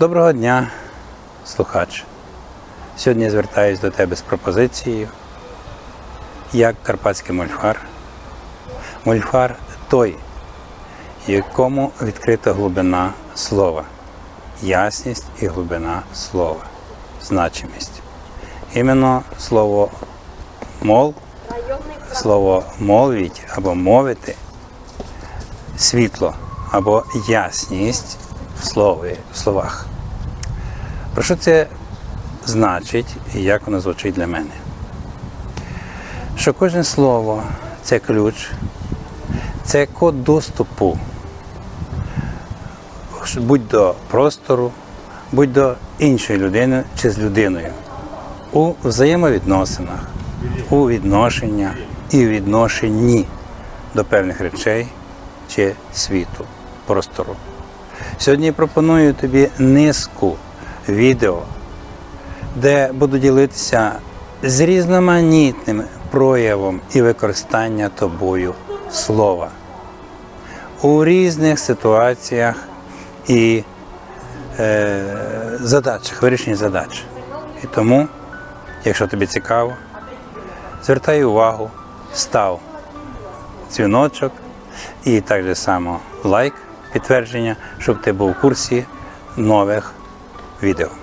Доброго дня, слухач. Сьогодні я звертаюся до тебе з пропозицією, як карпатський мольфар. Мольфар той, якому відкрита глибина слова, ясність і глибина слова, значимість. Іменно слово мол, слово молвіть або мовити, світло або ясність в слові, в словах. Про що це значить і як воно звучить для мене? Що кожне слово це ключ, це код доступу будь до простору, будь до іншої людини чи з людиною у взаємовідносинах, у відношеннях і відношенні до певних речей чи світу, простору. Сьогодні пропоную тобі низку відео, де буду ділитися з різноманітним проявом і використання тобою слова у різних ситуаціях і е, задачах, вирішенні задач. І тому, якщо тобі цікаво, звертай увагу, став дзвіночок і так же само лайк, підтвердження, щоб ти був в курсі нових відео.